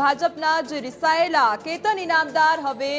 ભાજપના જે રિસાયેલા કેતન ઇનામદાર હવે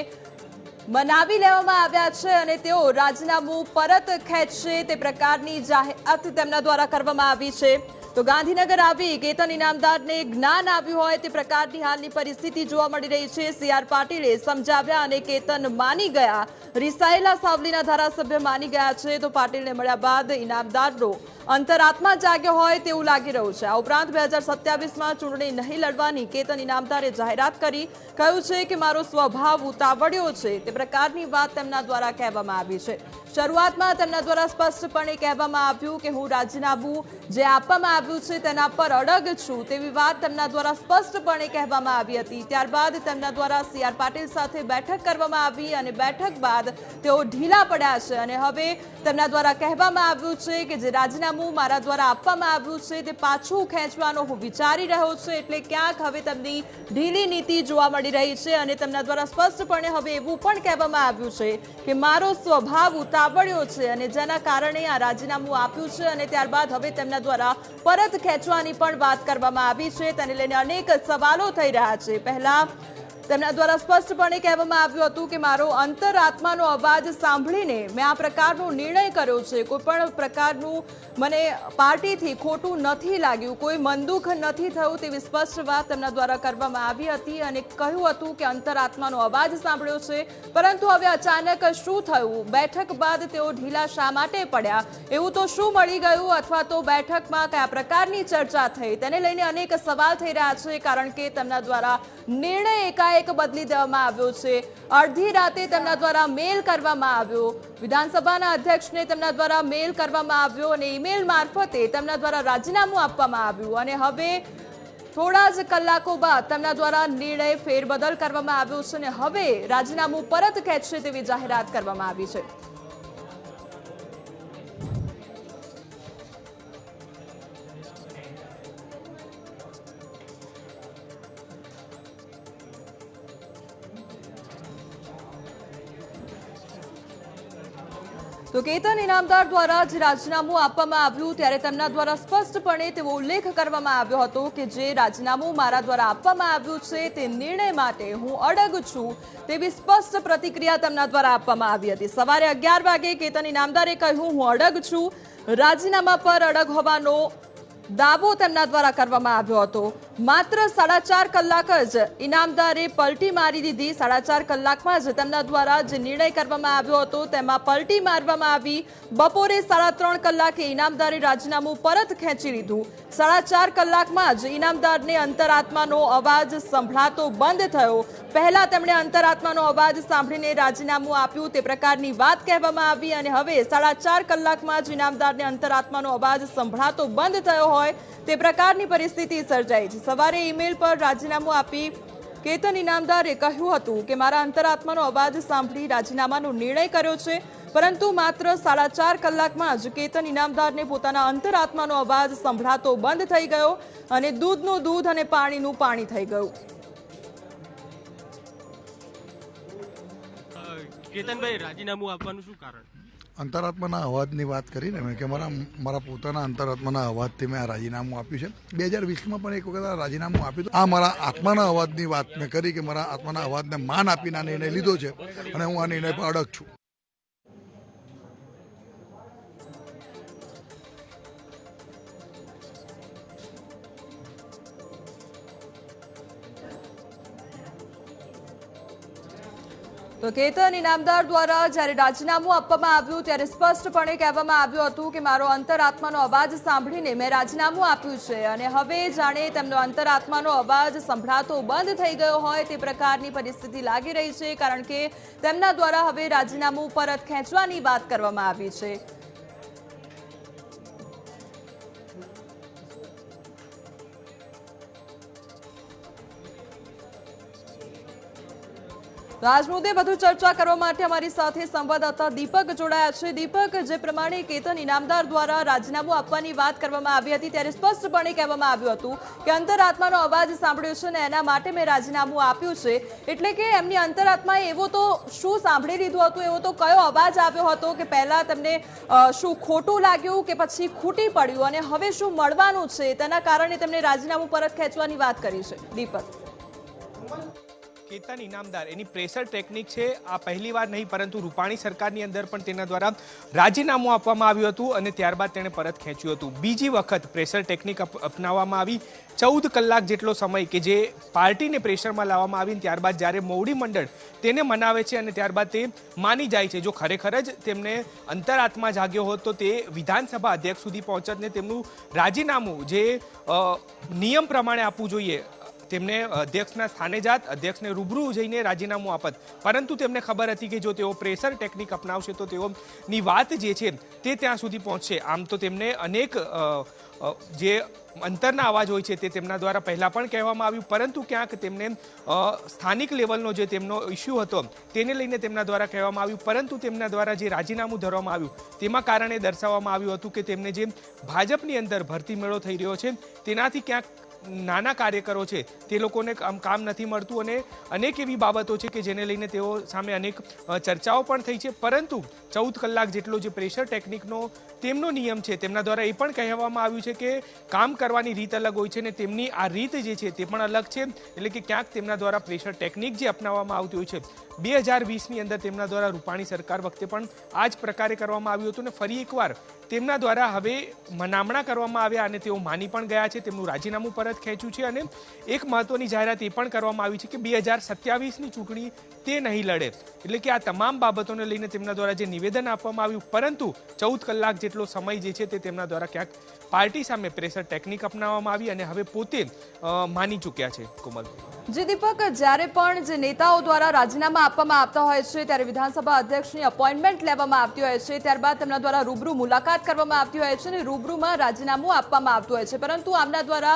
મનાવી લેવામાં આવ્યા છે અને તેઓ રાજીનામું પરત ખેંચશે તે પ્રકારની જાહેરાત તેમના દ્વારા કરવામાં આવી છે. તો ગાંધીનગર આવી કેતન ઇનામદારને જ્ઞાન આવ્યું હોય તે પ્રકારની હાલની પરિસ્થિતિ જોવા મળી રહી છે. સી આર પાટીલે સમજાવ્યા અને કેતન માની ગયા. રિસાયેલા સાવલીના ધારાસભ્ય માની ગયા છે. તો પાટીલને મળ્યા બાદ ઇનામદારનો અંતરાત્મા જાગ્યો હોય તેવું લાગી રહ્યું છે. આ ઉપરાંત બે હજાર સત્યાવીસમાં ચૂંટણી નહીં લડવાની કેતન ઇનામદારે જાહેરાત કરી, કહ્યું છે કે મારો સ્વભાવ ઉતાવળ્યો છે. તે પ્રકારની વાત તેમના દ્વારા કહેવામાં આવી છે. શરૂઆતમાં તેમના દ્વારા સ્પષ્ટપણે કહેવામાં આવ્યું કે હું રાજીનામું જે આપવામાં આવ્યું છે તેના પર અડગ છું તેવી વાત તેમના દ્વારા સ્પષ્ટપણે કહેવામાં આવી હતી. ત્યારબાદ તેમના દ્વારા સી આર પાટીલ સાથે બેઠક કરવામાં આવી અને બેઠક બાદ તેઓ ઢીલા પડ્યા છે. અને હવે તેમના દ્વારા કહેવામાં આવ્યું છે કે જે રાજીનામું મારા દ્વારા આપવામાં આવ્યું છે તે પાછું ખેંચવાનો હું વિચારી રહ્યો છું. એટલે ક્યાંક હવે તેમની ઢીલી નીતિ જોવા મળી રહી છે અને તેમના દ્વારા સ્પષ્ટપણે હવે એવું પણ કહેવામાં આવ્યું છે કે મારો સ્વભાવ ઉતાવળ્યો છે અને જેના કારણે આ રાજીનામું આપ્યું છે અને ત્યારબાદ હવે તેમના દ્વારા પરત ખેંચવાની પણ વાત કરવામાં આવી છે. તેને લઈને અનેક સવાલો થઈ રહ્યા છે. પહેલા તેમના દ્વારા સ્પષ્ટપણે કહેવામાં આવ્યું હતું કે મારો અંતરાત્માનો અવાજ સાંભળીને મેં આ પ્રકારનો નિર્ણય કર્યો છે. કોઈ પણ પ્રકારનું મને પાર્ટીથી ખોટું નથી લાગ્યું. કોઈ મનદુખ નથી થયું તેવી સ્પષ્ટ વાત તેમના દ્વારા કરવામાં આવી હતી અને કહ્યું હતું કે અંતરાત્માનો અવાજ સાંભળ્યો છે. પરંતુ હવે અચાનક શું થયું? બેઠક બાદ તેઓ ઢીલા શા માટે પડ્યા? એવું તો શું મળી ગયું? અથવા તો બેઠકમાં કયા પ્રકારની ચર્ચા થઈ? તેને લઈને અનેક સવાલ થઈ રહ્યા છે કારણ કે તેમના દ્વારા નિર્ણય એકાએક બદલી દેવામાં આવ્યો છે. અડધી રાતે તેમના દ્વારા મેલ કરવામાં આવ્યો. વિધાનસભાના અધ્યક્ષને તેમના દ્વારા મેલ કરવામાં આવ્યો અને ઈમેલ મારફતે તેમના દ્વારા રાજીનામું આપવામાં આવ્યું. અને હવે થોડા જ કલાકો બાદ તેમના દ્વારા નિર્ણય ફેરબદલ કરવામાં આવ્યો છે અને હવે રાજીનામું પરત ખેંચશે તેવી જાહેરાત કરવામાં આવી છે. તો કેતન ઇનામદાર દ્વારા જે રાજીનામું આપવામાં આવ્યું ત્યારે તેમના દ્વારા સ્પષ્ટપણે તેવો ઉલ્લેખ કરવામાં આવ્યો હતો કે જે રાજીનામું મારા દ્વારા આપવામાં આવ્યું છે તે નિર્ણય માટે હું અડગ છું તેવી સ્પષ્ટ પ્રતિક્રિયા તેમના દ્વારા આપવામાં આવી હતી. સવારે અગિયાર વાગે કેતન ઇનામદારે કહ્યું, હું અડગ છું. રાજીનામા પર અડગ હોવાનો દાવો તેમના દ્વારા કરવામાં આવ્યો હતો. માત્ર સાડા ચાર કલાક જ ઇનામદારે પલટી મારી દીધી. સાડા ચાર કલાકમાં જ તેમના દ્વારા જે નિર્ણય કરવામાં આવ્યો હતો તેમાં પલટી મારવામાં આવી. બપોરે સાડા ત્રણ કલાકે ઇનામદારે રાજીનામું પરત ખેંચી લીધું. સાડા ચાર કલાકમાં જ ઇનામદારને અંતરાત્માનો અવાજ સંભળાતો બંધ થયો. પહેલા તેમણે અંતરાત્માનો અવાજ સાંભળીને રાજીનામું આપ્યું, તે પ્રકારની વાત કહેવામાં આવી અને હવે સાડા ચાર કલાકમાં જ ઇનામદારને અંતરાત્માનો અવાજ સંભળાતો બંધ થયો હોય, તે પ્રકારની પરિસ્થિતિ સર્જાઈ છે. સવારે ઈમેલ પર રાજીનામું આપી કેતન ઇનામદારે કહ્યું હતું કે, મારા અંતરાત્માનો અવાજ સાંભળી રાજીનામાનો નિર્ણય કર્યો છે, પરંતુ માત્ર સાડા ચાર કલાકમાં જ કેતન ઇનામદારને પોતાના અંતરાત્માનો અવાજ સંભળાતો બંધ થઈ ગયો અને દૂધનું દૂધ અને પાણીનું પાણી થઈ ગયું. કેતનભાઈ, રાજીનામું આપવાનું શું કારણ? અંતરાત્માના અવાજની વાત કરીને મેં કે મારા મારા પોતાના અંતરાત્માના અવાજથી મેં આ રાજીનામું આપ્યું છે. બે હજાર વીસમાં પણ એક વખત આ રાજીનામું આપ્યું આ મારા આત્માના અવાજની વાત મેં કરી કે મારા આત્માના અવાજને માન આપીને આ નિર્ણય લીધો છે અને હું આ નિર્ણય પર અડગ છું. તો કેતન ઇનામદાર દ્વારા જ્યારે રાજીનામું આપવામાં આવ્યું ત્યારે સ્પષ્ટપણે કહેવામાં આવ્યું હતું કે મારો અંતરાત્માનો અવાજ સાંભળીને મેં રાજીનામું આપ્યું છે અને હવે જાણે તેમનો અંતરાત્માનો અવાજ સંભળાતો બંધ થઈ ગયો હોય તે પ્રકારની પરિસ્થિતિ લાગી રહી છે કારણ કે તેમના દ્વારા હવે રાજીનામું પરત ખેંચવાની વાત કરવામાં આવી છે. તો આજ મુદ્દે વધુ ચર્ચા કરવા માટે અમારી સાથે સંવાદદાતા દીપક જોડાયા છે. દીપક, જે પ્રમાણે કેતન ઇનામદાર દ્વારા રાજીનામું આપવાની વાત કરવામાં આવી હતી, ત્યારે સ્પષ્ટપણે કહેવામાં આવ્યું હતું કે અંતરાત્માનો અવાજ સાંભળ્યો છે ને એના માટે મેં રાજીનામું આપ્યું છે. એટલે કે એમની અંતરાત્માએ એવો તો શું સાંભળી લીધું હતું? એવો તો કયો અવાજ આવ્યો હતો કે પહેલાં તમને શું ખોટું લાગ્યું કે પછી ખૂટી પડ્યું અને હવે શું મળવાનું છે? તેના કારણે તેમણે રાજીનામું પરત ખેંચવાની વાત કરી છે. દીપક. કેતન ઇનામદાર. એની પ્રેશર ટેકનિક છે, આ પહેલી વાર નહીં, પરંતુ રૂપાણી સરકારની અંદર પણ તેના દ્વારા રાજીનામું આપવામાં આવ્યું હતું અને ત્યારબાદ તેણે પરત ખેંચ્યું હતું. બીજી વખત પ્રેશર ટેકનિક અપ- અપનાવવામાં આવી. ચૌદ કલાક જેટલો સમય કે જે પાર્ટીને પ્રેશરમાં લાવવામાં આવીને ત્યારબાદ જ્યારે મોવડી મંડળ તેને મનાવે છે અને ત્યારબાદ તે માની જાય છે. જો ખરેખર જ તેમને અંતરાત્મા જાગ્યો હોત, તો તે વિધાનસભા અધ્યક્ષ સુધી પહોંચત ને તેમનું રાજીનામું જે નિયમ પ્રમાણે આપવું જોઈએ તેમને અધ્યક્ષના સ્થાને જાત અધ્યક્ષને રૂબરૂ જઈને રાજીનામું આપત. પરંતુ તેમને ખબર હતી કે જો તેઓ પ્રેશર ટેકનિક અપનાવશે તો તેઓની વાત જે છે તે ત્યાં સુધી પહોંચશે. આમ તો તેમને અનેક જે અંતરના અવાજ હોય છે તે તેમના દ્વારા પહેલાં પણ કહેવામાં આવ્યું. પરંતુ ક્યાંક તેમને સ્થાનિક લેવલનો જે તેમનો ઇસ્યુ હતો તેને લઈને તેમના દ્વારા કહેવામાં આવ્યું. પરંતુ તેમના દ્વારા જે રાજીનામું ધરવામાં આવ્યું તેમાં કારણે દર્શાવવામાં આવ્યું હતું કે તેમને જે ભાજપની અંદર ભરતી મેળો થઈ રહ્યો છે તેનાથી ક્યાંક નાના કાર્યકરો છે, તે લોકોને કામ નથી મળતું અને અનેક એવી બાબતો છે કે જેને લઈને તેઓ સામે અનેક ચર્ચાઓ પણ થઈ છે. પરંતુ ચૌદ કલાક જેટલો જે પ્રેશર ટેકનિકનો તેમનો નિયમ છે, તેમના દ્વારા એ પણ કહેવામાં આવ્યું છે કે કામ કરવાની રીત અલગ હોય છે અને તેમની આ રીત જે છે તે પણ અલગ છે. એટલે કે ક્યાંક તેમના દ્વારા પ્રેશર ટેકનિક જે અપનાવવામાં આવતી હોય છે, બે હજાર વીસની અંદર તેમના દ્વારા રૂપાણી સરકાર વખતે પણ આ જ પ્રકારે કરવામાં આવ્યું હતું અને ફરી એકવાર તેમના દ્વારા હવે મનામણા કરવામાં આવ્યા અને તેઓ માની પણ ગયા છે. તેમનું રાજીનામું પરત ખેંચ્યું છે અને એક મહત્વની જાહેરાત એ પણ કરવામાં આવી છે કે બે હજાર સત્યાવીસની ચૂંટણી તે નહીં લડે. એટલે કે આ તમામ બાબતોને લઈને તેમના દ્વારા જે નિવેદન આપવામાં આવ્યું, પરંતુ ચૌદ કલાક જેટલો સમય જે છે તે તેમના દ્વારા ક્યાંક પાર્ટી સામે પ્રેશર ટેકનિક અપનાવવામાં આવી અને હવે પોતે માની ચૂક્યા છે કોમલ જી દીપક, જ્યારે પણ જે નેતાઓ દ્વારા રાજીનામા આપવામાં આવતા હોય છે, ત્યારે વિધાનસભા અધ્યક્ષની અપોઇન્ટમેન્ટ લેવામાં આવતી હોય છે, ત્યારબાદ તેમના દ્વારા રૂબરૂ મુલાકાત કરવામાં આવતી હોય છે અને રૂબરૂમાં રાજીનામું આપવામાં આવતું હોય છે. પરંતુ આમના દ્વારા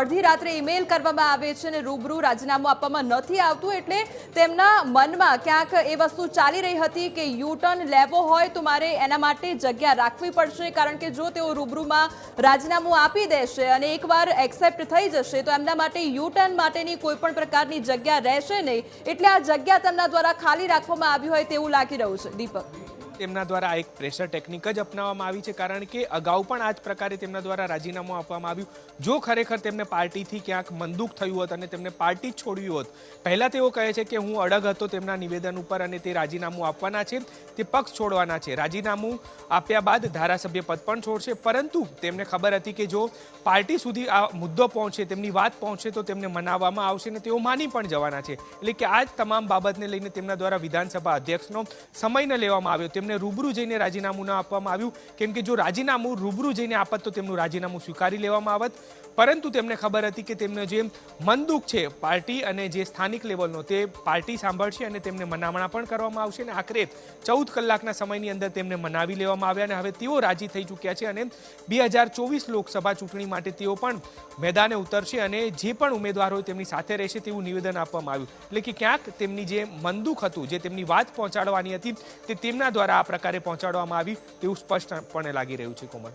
અડધી રાત્રે ઈમેલ કરવામાં આવે છે અને રૂબરૂ રાજીનામું આપવામાં નથી આવતું એટલે તેમના મનમાં ક્યાંક એ વસ્તુ ચાલી રહી હતી કે યુટર્ન લેવો હોય તો મારે એના માટે જગ્યા રાખવી પડશે, કારણ કે જો તેઓ રૂબરૂમાં રાજીનામું આપી દેશે અને એકવાર એક્સેપ્ટ થઈ જશે, તો એમના માટે યુટર્ન માટેની કોઈ પણ પ્રકારની જગ્યા રહેશે નહીં. એટલે આ જગ્યા તેમના દ્વારા ખાલી રાખવામાં આવી હોય તેવું લાગી રહ્યું છે. દીપક. તેમના દ્વારા એક પ્રેશર ટેકનિક જ અપનાવવામાં આવી છે, કારણ કે અગાઉ પણ આ જ પ્રકારે તેમના દ્વારા રાજીનામું આપવામાં આવ્યું. જો ખરેખર તેમને પાર્ટીથી ક્યાંક મંદુક થયું હોત અને તેમને પાર્ટી છોડવી હોત, પહેલાં તેઓ કહે છે કે હું અડગ હતો તેમના નિવેદન ઉપર અને તે રાજીનામું આપવાના છે, તે પક્ષ છોડવાના છે. રાજીનામું આપ્યા બાદ ધારાસભ્ય પદ પણ છોડશે, પરંતુ તેમને ખબર હતી કે જો પાર્ટી સુધી આ મુદ્દો પહોંચે, તેમની વાત પહોંચે, તો તેમને મનાવવામાં આવશે અને તેઓ માની પણ જવાના છે. એટલે કે આ જ તમામ બાબતને લઈને તેમના દ્વારા વિધાનસભા અધ્યક્ષનો સમય ન લેવામાં આવ્યો. તેમને રૂબરૂ જઈને રાજીનામું ન આપવામાં આવ્યું. કેમ કે જો રાજીનામું રૂબરૂ જઈને આપત, તો તેમનું રાજીનામું સ્વીકારી લેવામાં આવત. પરંતુ તેમને ખબર હતી કે તેમને જે મનદુખ છે, પાર્ટી અને જે સ્થાનિક લેવલનો, તે પાર્ટી સાંભળશે અને તેમને મનામણા પણ કરવામાં આવશે. અને આખરે ચૌદ કલાકના સમયની અંદર તેમને મનાવી લેવામાં આવ્યા અને હવે તેઓ રાજી થઈ ચૂક્યા છે અને બે હજાર ચોવીસ લોકસભા ચૂંટણી માટે તેઓ પણ મેદાને ઉતરશે અને જે પણ ઉમેદવાર તેમની સાથે રહેશે તેવું નિવેદન આપવામાં આવ્યું. એટલે કે ક્યાંક તેમની જે મનદુખ હતું, જે તેમની વાત પહોંચાડવાની હતી, તે તેમના આ પ્રકારે પહોંચાડવામાં આવી તેવું સ્પષ્ટપણે લાગી રહ્યું છે કોમલ.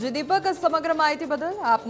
જી દીપક, સમગ્ર માહિતી બદલ આપ